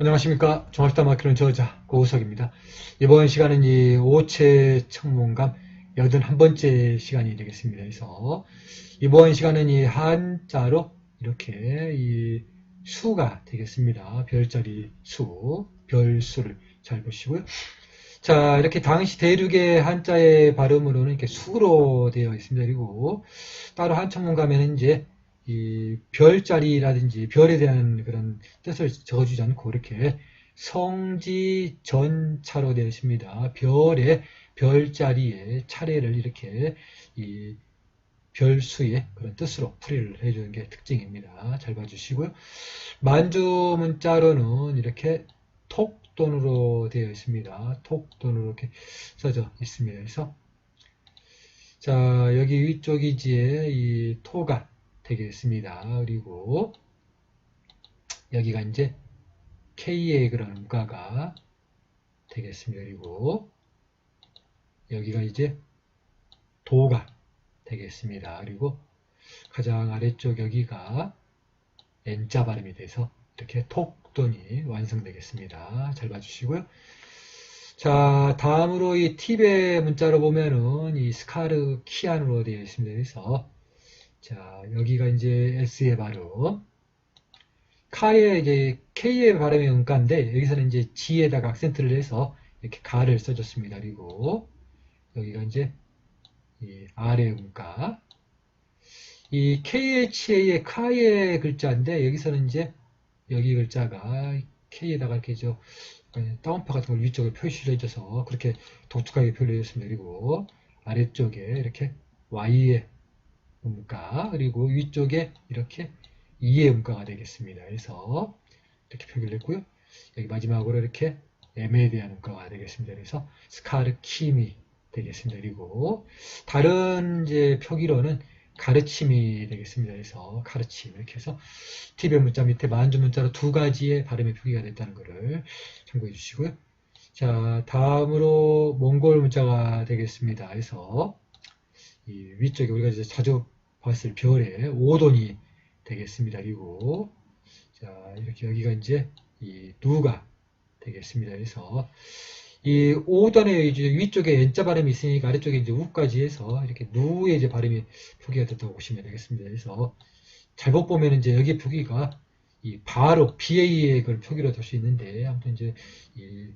안녕하십니까. 종합시다 마키는 저자 고우석입니다. 이번 시간은 이 오체 청문감 81번째 시간이 되겠습니다. 그래서 이번 시간은 이 한자로 이렇게 이 수가 되겠습니다. 별자리 수, 별수를 잘 보시고요. 자, 이렇게 당시 대륙의 한자의 발음으로는 이렇게 수로 되어 있습니다. 그리고 따로 한청문 가면은 이제 이 별자리라든지 별에 대한 그런 뜻을 적어주지 않고 이렇게 성지 전차로 되어 있습니다. 별의 별자리의 차례를 이렇게 이 별수의 그런 뜻으로 풀이를 해주는 게 특징입니다. 잘 봐주시고요. 만주 문자로는 이렇게 톡돈으로 되어 있습니다. 톡돈으로 이렇게 써져 있습니다. 그래서 자 여기 위쪽 이지에 이 토가 되겠습니다. 그리고 여기가 이제 K의 그런 음가가 되겠습니다. 그리고 여기가 이제 도가 되겠습니다. 그리고 가장 아래쪽 여기가 N자 발음이 돼서 이렇게 톡돈이 완성되겠습니다. 잘 봐주시고요. 자, 다음으로 이 팁의 문자로 보면은 이 스카르 키안으로 되어 있습니다. 그래서 자, 여기가 이제 S의 발음. 카의 이제 K의 발음이 음가인데 여기서는 이제 G에다가 악센트를 해서 이렇게 가를 써줬습니다. 그리고 여기가 이제 이 R의 음가. 이 KHA의 카의 글자인데 여기서는 이제 여기 글자가 K에다가 이렇게 저 다운파 같은 걸 위쪽에 표시를 해줘서 그렇게 독특하게 표현해줬습니다. 그리고 아래쪽에 이렇게 Y의 음가 그리고 위쪽에 이렇게 2의 음가가 되겠습니다. 그래서 이렇게 표기를 했고요. 여기 마지막으로 이렇게 M에 대한 음가가 되겠습니다. 그래서 스카르킴이 되겠습니다. 그리고 다른 이제 표기로는 가르침이 되겠습니다. 그래서 가르침 이렇게 해서 T별 문자 밑에 만주 문자로 두 가지의 발음의 표기가 됐다는 것을 참고해 주시고요. 자 다음으로 몽골 문자가 되겠습니다. 그래서 이 위쪽에 우리가 이제 자주 봤을 별의 5돈이 되겠습니다. 그리고 자 이렇게 여기가 이제 이 누가 되겠습니다. 그래서 이 5돈의 이제 위쪽에 N자 발음이 있으니까 아래쪽에 이제 우까지 해서 이렇게 누의 이제 발음이 표기가 됐다고 보시면 되겠습니다. 그래서 잘못 보면 이제 여기 표기가 이 바로 BA의 그 표기로 될 수 있는데 아무튼 이제 이이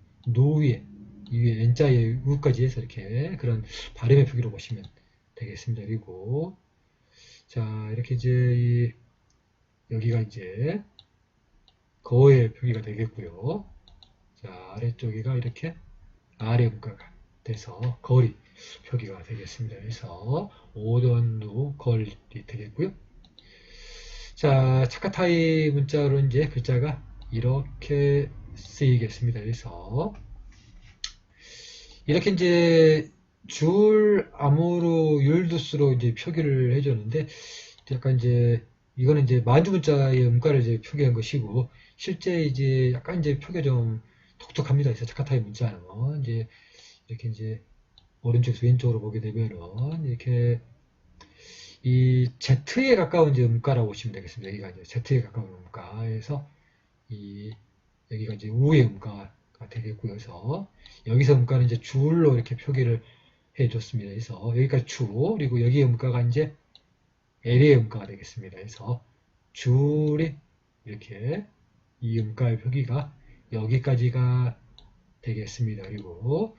위에 N자의 우까지 해서 이렇게 그런 발음의 표기로 보시면 되겠습니다. 그리고 자 이렇게 이제 이 여기가 이제 거의 표기가 되겠고요. 자 아래쪽이가 이렇게 아래 음가가 돼서 거리 표기가 되겠습니다. 그래서 오던루 걸이 되겠고요. 자 차카타이 문자로 이제 글자가 이렇게 쓰이겠습니다. 그래서 이렇게 이제 줄 아무로 율두스로 이제 표기를 해줬는데 약간 이제 이거는 이제 만주 문자의 음가를 이제 표기한 것이고 실제 이제 약간 이제 표기가 좀 독특합니다. 그래서 자카타의 문자는 이제 이렇게 이제 오른쪽에서 왼쪽으로 보게 되면은 이렇게 이 Z에 가까운 이제 음가라고 보시면 되겠습니다. 여기가 이제 Z에 가까운 음가에서 이 여기가 이제 우의 음가가 되겠고요. 그래서 여기서 음가는 이제 줄로 이렇게 표기를 해줬습니다. 그래서 여기까지 주 그리고 여기 음가가 이제 L의 음가가 되겠습니다. 그래서 줄이 이렇게 이 음가의 표기가 여기까지가 되겠습니다. 그리고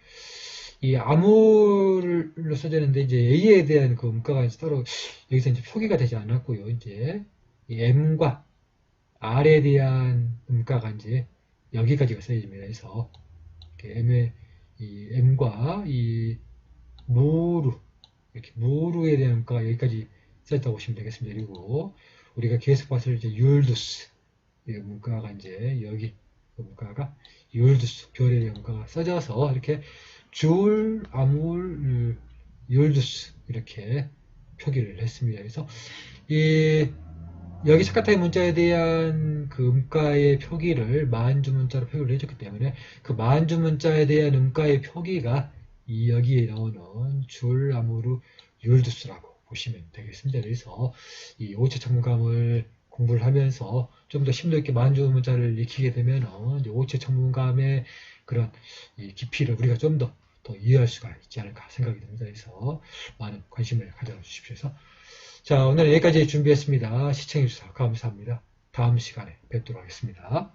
이 암울로 써졌는데 이제 A에 대한 그 음가가 따로 여기서 이제 표기가 되지 않았고요. 이제 이 M과 R에 대한 음가가 이제 여기까지가 써집니다. 그래서 M의 이 M과 이 무루 이렇게 무루에 대한 음가가 여기까지 써있다고 보시면 되겠습니다. 그리고 우리가 계속 봤을 때 율두스 이 문가가 이제 여기 문가가 율두스 별의 문가가 써져서 이렇게 줄 아물 율두스 이렇게 표기를 했습니다. 그래서 이 여기 차카타의 문자에 대한 그 음가의 표기를 만주 문자로 표기를 해줬기 때문에 그 만주 문자에 대한 음가의 표기가 이 여기에 나오는 줄 아무르 율두스라고 보시면 되겠습니다. 그래서 이 오체 청감을 공부를 하면서 좀 더 심도 있게 만주 문자를 익히게 되면 오체 청문감의 그런 이 깊이를 우리가 좀 더 더 이해할 수가 있지 않을까 생각이 듭니다. 그래서 많은 관심을 가져주십시오. 자 오늘 여기까지 준비했습니다. 시청해주셔서 감사합니다. 다음 시간에 뵙도록 하겠습니다.